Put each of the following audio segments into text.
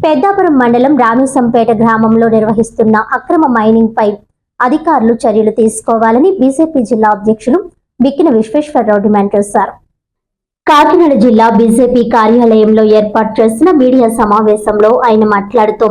పెద్దాపురం మండలం రామేశంపేట గ్రామంలో నిర్వహిస్తున్న అక్రమ మైనింగ్ పై అధికారులు చర్యలు తీసుకోవాలని బీజేపీ జిల్లా అధ్యక్షులు బిక్కిన విశ్వేశ్వరరావు డిమాండ్ చేశారు. కాకినాడ జిల్లా బీజేపీ కార్యాలయంలో ఏర్పాటు చేసిన మీడియా సమావేశంలో ఆయన మాట్లాడుతూ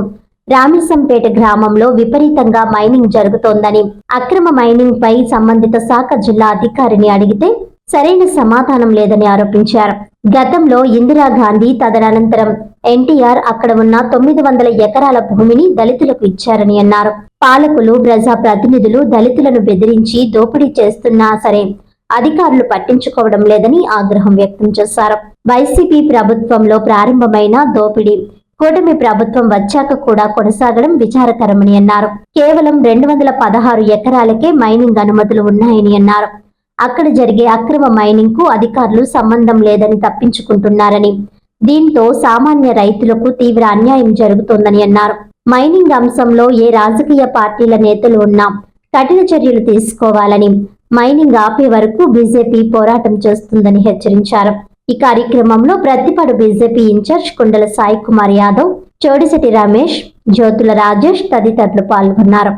రామేశంపేట గ్రామంలో విపరీతంగా మైనింగ్ జరుగుతోందని అక్రమ మైనింగ్ పై సంబంధిత శాఖ జిల్లా అధికారిని అడిగితే సరైన సమాధానం లేదని ఆరోపించారు. గతంలో ఇందిరాగాంధీ తదనంతరం ఎన్టీఆర్ అక్కడ ఉన్న తొమ్మిది వందల ఎకరాల భూమిని దళితులకు ఇచ్చారని అన్నారు. పాలకులు ప్రజా ప్రతినిధులు దళితులను బెదిరించి దోపిడీ చేస్తున్నా సరే అధికారులు పట్టించుకోవడం లేదని ఆగ్రహం వ్యక్తం చేశారు. వైసీపీ ప్రభుత్వంలో ప్రారంభమైన దోపిడీ కూటమి ప్రభుత్వం వచ్చాక కూడా కొనసాగడం విచారకరమని అన్నారు. కేవలం రెండు వందల పదహారు ఎకరాలకే మైనింగ్ అనుమతులు ఉన్నాయని అన్నారు. అక్కడ జరిగే అక్రమ మైనింగ్కు అధికారులు సంబంధం లేదని తప్పించుకుంటున్నారని. దీంతో సామాన్య రైతులకు తీవ్ర అన్యాయం జరుగుతోందని అన్నారు. మైనింగ్ అంశంలో ఏ రాజకీయ పార్టీల నేతలు ఉన్నా కఠిన చర్యలు తీసుకోవాలని మైనింగ్ ఆపే వరకు బీజేపీ పోరాటం చేస్తుందని హెచ్చరించారు. ఈ కార్యక్రమంలో ప్రతిపాడు బీజేపీ ఇన్ఛార్జ్ కుండల సాయి కుమార్ యాదవ్ చోడిశెట్టి రమేష్ జ్యోతుల రాజేష్ తదితరులు పాల్గొన్నారు.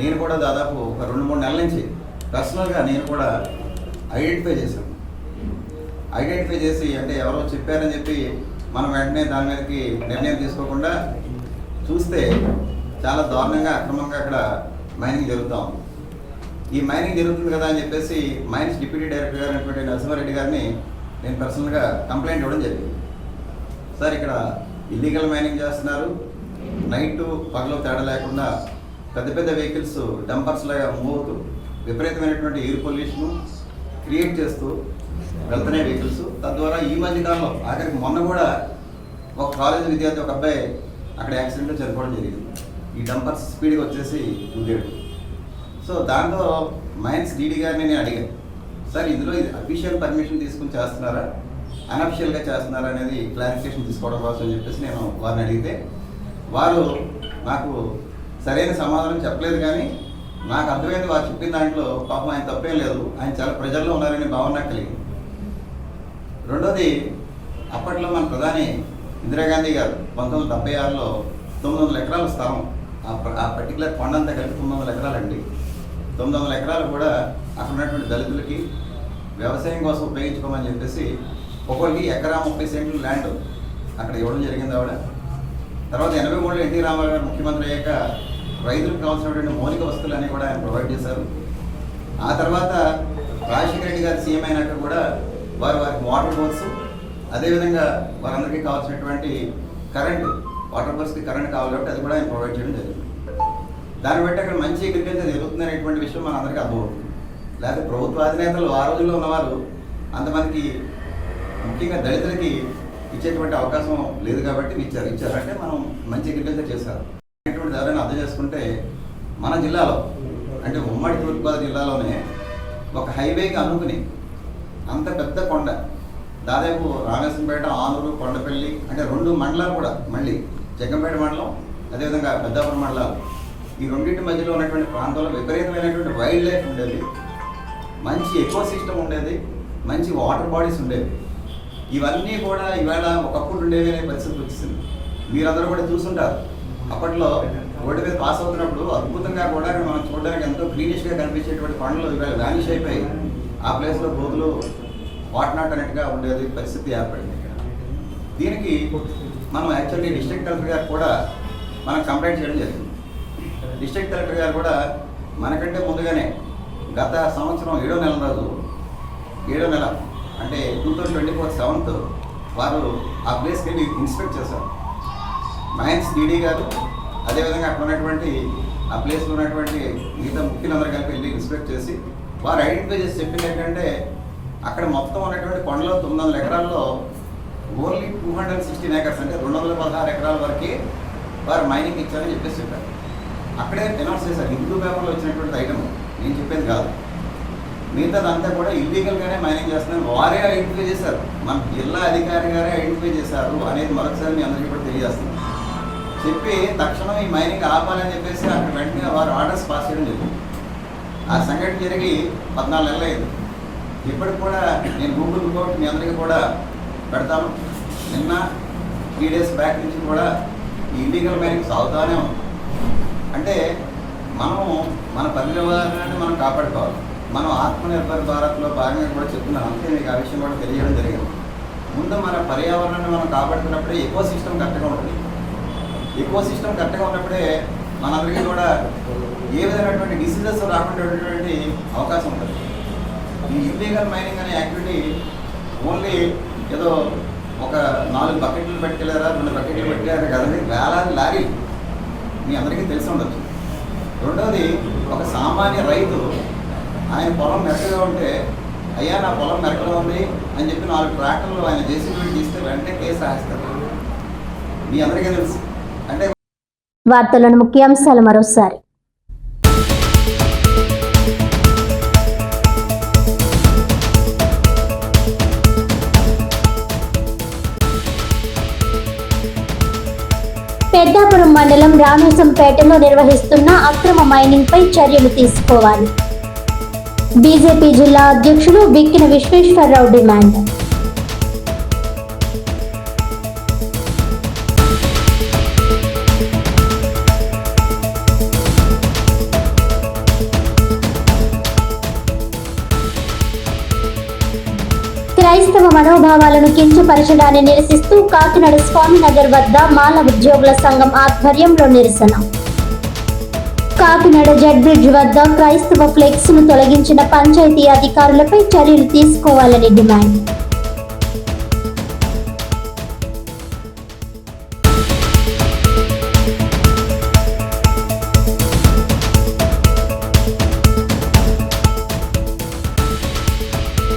నేను కూడా దాదాపు ఒక రెండు మూడు నెలల నుంచి పర్సనల్గా నేను కూడా ఐడెంటిఫై చేశాను. ఐడెంటిఫై చేసి అంటే ఎవరో చెప్పారని చెప్పి మనం వెంటనే దాని మీదకి నిర్ణయం తీసుకోకుండా చూస్తే చాలా దారుణంగా అక్రమంగా అక్కడ మైనింగ్ జరుగుతూ ఉంది. ఈ మైనింగ్ జరుగుతుంది కదా అని చెప్పేసి మైన్స్ డిప్యూటీ డైరెక్టర్ గారు అయినటువంటి నరసింహారెడ్డి గారిని నేను పర్సనల్గా కంప్లైంట్ ఇవ్వడం జరిగింది. సార్ ఇక్కడ ఇల్లీగల్ మైనింగ్ చేస్తున్నారు. నైట్ పగలు తేడా లేకుండా పెద్ద పెద్ద వెహికల్స్ డంపర్స్ లాగా మూవ్ అవుతూ విపరీతమైనటువంటి ఎయిర్ పొల్యూషన్ క్రియేట్ చేస్తూ వెళ్తున్నాయి వెహికల్స్. తద్వారా ఈ మధ్య కాలంలో ఆఖరికి మొన్న కూడా ఒక కాలేజ్ విద్యార్థి ఒక అబ్బాయి అక్కడ యాక్సిడెంట్లో చనిపోవడం జరిగింది. ఈ డంపర్ స్పీడ్గా వచ్చేసి గుద్దాడు సో దాంట్లో మైన్స్ డీడీ గారిని నేను అడిగాను సార్ ఇందులో ఇది అఫీషియల్ పర్మిషన్ తీసుకుని చేస్తున్నారా? అన్అఫిషియల్గా చేస్తున్నారా? అనేది క్లారిఫికేషన్ తీసుకోవడం కోసం అని చెప్పేసి నేను వారిని అడిగితే వారు నాకు సరైన సమాధానం చెప్పలేదు కానీ నాకు అర్థమైంది వారు చెప్పిన దాంట్లో పాపం ఆయన తప్పేం లేదు. ఆయన చాలా ప్రజల్లో ఉన్నారనే భావన కలిగింది. రెండోది అప్పట్లో మన ప్రధాని ఇందిరాగాంధీ గారు పంతొమ్మిది వందల డెబ్బై ఆరులో తొమ్మిది వందల ఎకరాల స్థలం ఆ ప్ర- ఆ పర్టికులర్ కొండ అంతా కలిపి తొమ్మిది వందల ఎకరాలండి తొమ్మిది వందల ఎకరాలు కూడా అక్కడ ఉన్నటువంటి దళితులకి వ్యవసాయం కోసం ఉపయోగించుకోమని చెప్పేసి ఒక్కొక్కరికి ఎకరా ముప్పై సెంట్లు ల్యాండ్ అక్కడ ఇవ్వడం జరిగింది ఆవిడ. తర్వాత ఎనభై మూడులో ఎన్టీ రామారావు గారు ముఖ్యమంత్రి అయ్యాక రైతులకు కావాల్సినటువంటి మౌలిక వస్తువులన్నీ కూడా ఆయన ప్రొవైడ్ చేశారు. ఆ తర్వాత రాజశేఖర రెడ్డి గారు సీఎం అయినాక కూడా వారు వారికి వాటర్ బోర్స్ అదేవిధంగా వారందరికీ కావాల్సినటువంటి కరెంటు వాటర్ బోర్స్కి కరెంట్ కావాలి కాబట్టి అది కూడా ఆయన ప్రొవైడ్ చేయడం జరిగింది. దాన్ని బట్టి అక్కడ మంచి అగ్రికల్చర్ జరుగుతుంది అనేటువంటి విషయం మన అందరికీ అర్థమవుతుంది. లేకపోతే ప్రభుత్వ అధినేతలు ఆ రోజుల్లో ఉన్నవారు అంతమందికి ముఖ్యంగా దళితులకి ఇచ్చేటువంటి అవకాశం లేదు కాబట్టి ఇచ్చారు. ఇచ్చారంటే మనం మంచి అగ్రికల్చర్ చేశారు. అనేటువంటిది ఎవరైనా అర్థం చేసుకుంటే మన జిల్లాలో అంటే ఉమ్మడి తూర్పుగోదావరి జిల్లాలోనే ఒక హైవేకి అనుకుని అంత పెద్ద కొండ దాదాపు రామేశ్వరంపేట ఆనూరు కొండపల్లి అంటే రెండు మండలాలు కూడా మళ్ళీ జగ్గంపేట మండలం అదేవిధంగా పెద్దాపురం మండలాలు. ఈ రెండింటి మధ్యలో ఉన్నటువంటి ప్రాంతంలో విపరీతమైనటువంటి వైల్డ్ లైఫ్ ఉండేది. మంచి ఎకో సిస్టమ్ ఉండేది. మంచి వాటర్ బాడీస్ ఉండేవి. ఇవన్నీ కూడా ఇవాళ ఒకప్పుడు ఉండేవి అనే పరిస్థితి వచ్చింది. మీరందరూ కూడా చూసుంటారు. అప్పట్లో రోడ్డు మీద పాస్ అవుతున్నప్పుడు అద్భుతంగా కూడా మనం చూడడానికి ఎంతో గ్రీనిష్గా కనిపించేటువంటి కొండలు ఇవాళ వ్యానిష్ అయిపోయి ఆ ప్లేస్లో బోధులు వాట్నాట్ అన్నట్టుగా ఉండేది పరిస్థితి ఏర్పడింది ఇక్కడ. దీనికి మనం యాక్చువల్లీ డిస్ట్రిక్ట్ కలెక్టర్ గారు కూడా మనం కంప్లైంట్ చేయడం జరిగింది. డిస్ట్రిక్ట్ కలెక్టర్ గారు కూడా మనకంటే ముందుగానే గత సంవత్సరం ఏడో నెల రోజు ఏడో నెల అంటే two thousand twenty four seventh వారు ఆ ప్లేస్కి వెళ్ళి ఇన్స్పెక్ట్ చేశారు. మైన్స్ డీడీ గారు అదేవిధంగా అక్కడ ఉన్నటువంటి ఆ ప్లేస్లో ఉన్నటువంటి మిగతా ముఖ్యులందరూ కలిపి వెళ్ళి ఇన్స్పెక్ట్ చేసి వారు ఐడెంటిఫై చేసి చెప్పింది ఏంటంటే అక్కడ మొత్తం ఉన్నటువంటి కొండలో తొమ్మిది వందల ఎకరాల్లో only two hundred sixteen acres అంటే రెండు వందల పదహారు ఎకరాల వరకే వారు మైనింగ్ ఇచ్చారని చెప్పేసి చెప్పారు. అక్కడే అనౌన్స్ చేశారు. హిందూ పేపర్లో వచ్చినటువంటి ఐటమ్ నేను చెప్పేది కాదు. మిగతాదంతా కూడా ఇల్లీగల్గానే మైనింగ్ చేస్తున్నారు వారే ఐడెంటిఫై చేశారు. మన జిల్లా అధికారి గారే ఐడెంటిఫై చేశారు అనేది మరొకసారి మీ అందరికీ కూడా తెలియజేస్తుంది చెప్పి తక్షణం ఈ మైనింగ్ ఆపాలని చెప్పేసి అక్కడ వెంటనే వారు ఆర్డర్స్ పాస్ చేయడం జరిగింది. ఆ సంఘటన జరిగి పద్నాలుగు నెలలు అయింది. ఇప్పటికి కూడా నేను గూగుల్ రిపోర్ట్ మీ అందరికీ కూడా పెడతాను. నిన్న త్రీ డేస్ బ్యాక్ నుంచి కూడా ఈ ఇల్లీగల్ మైనింగ్ సాగుతానే ఉంది. అంటే మనము మన పర్యావరణాన్ని మనం కాపాడుకోవాలి. మనం ఆత్మనిర్భర్ భారత్లో భాగంగా కూడా చెప్తున్నాను. అంతే మీకు ఆ విషయం కూడా తెలియడం జరిగింది. ముందు మన పర్యావరణాన్ని మనం కాపాడుకున్నప్పుడే ఎకో సిస్టమ్ కరెక్ట్గా ఉంటుంది. ఎకో సిస్టమ్ కరెక్ట్గా ఉన్నప్పుడే మనందరికీ కూడా ఏ విధమైనటువంటి డిసీజెస్ రాకుండా అవకాశం ఉంటుంది. ఈ ఇల్లీగల్ మైనింగ్ అనే యాక్టివిటీ ఓన్లీ ఏదో ఒక నాలుగు బకెట్లు పెట్టుకెళ్ళారా రెండు బకెట్లు పెట్టారు కదండి? వేలాది లారీలు. మీ అందరికీ తెలిసి ఉండొచ్చు. రెండవది ఒక సామాన్య రైతు ఆయన పొలం మెరకగా ఉంటే అయ్యా నా పొలం మెరకలో ఉంది అని చెప్పి నాలుగు ట్రాక్టర్లు ఆయన జేసీబీ తీస్తే వెంటనే కేసు రాస్తారు మీ అందరికీ తెలుసు. వార్తలను ముఖ్యాంశాలు మరోసారి. పెద్దాపురం మండలం రామేశంపేటలో నిర్వహిస్తున్న అక్రమ మైనింగ్ పై చర్యలు తీసుకోవాలి. బీజేపీ జిల్లా అధ్యక్షుడు బిక్కిన విశ్వేశ్వరరావు డిమాండ్. క్రైస్తవ మనోభావాలను కించపరచడాన్ని నిరసిస్తూ కాకినాడ స్వామినగర్ వద్ద మాల ఉద్యోగుల సంఘం ఆధ్వర్యంలో నిరసన. కాకినాడ జడ్బ్రిడ్జ్ వద్ద క్రైస్తవ ఫ్లెక్స్ను తొలగించిన పంచాయతీ అధికారులపై చర్యలు తీసుకోవాలని డిమాండ్.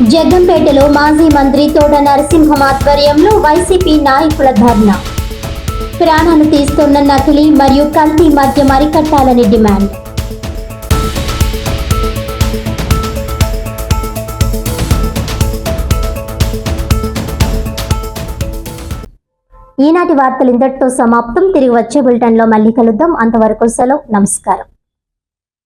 జగ్గంపేటలో మాజీ మంత్రి తోట నరసింహం ఆధ్వర్యంలో వైసీపీ నాయకుల ధర్నా. ప్రాణాలు తీస్తున్న నకిలీ మరియు కల్తీ మధ్య అరికట్టాలని డిమాండ్. ఈనాటి వార్తలు ఇంతటితో సమాప్తం. తిరిగి వచ్చే బులెటిన్లో మళ్ళీ కలుద్దాం. అంతవరకు సెలవు. నమస్కారం.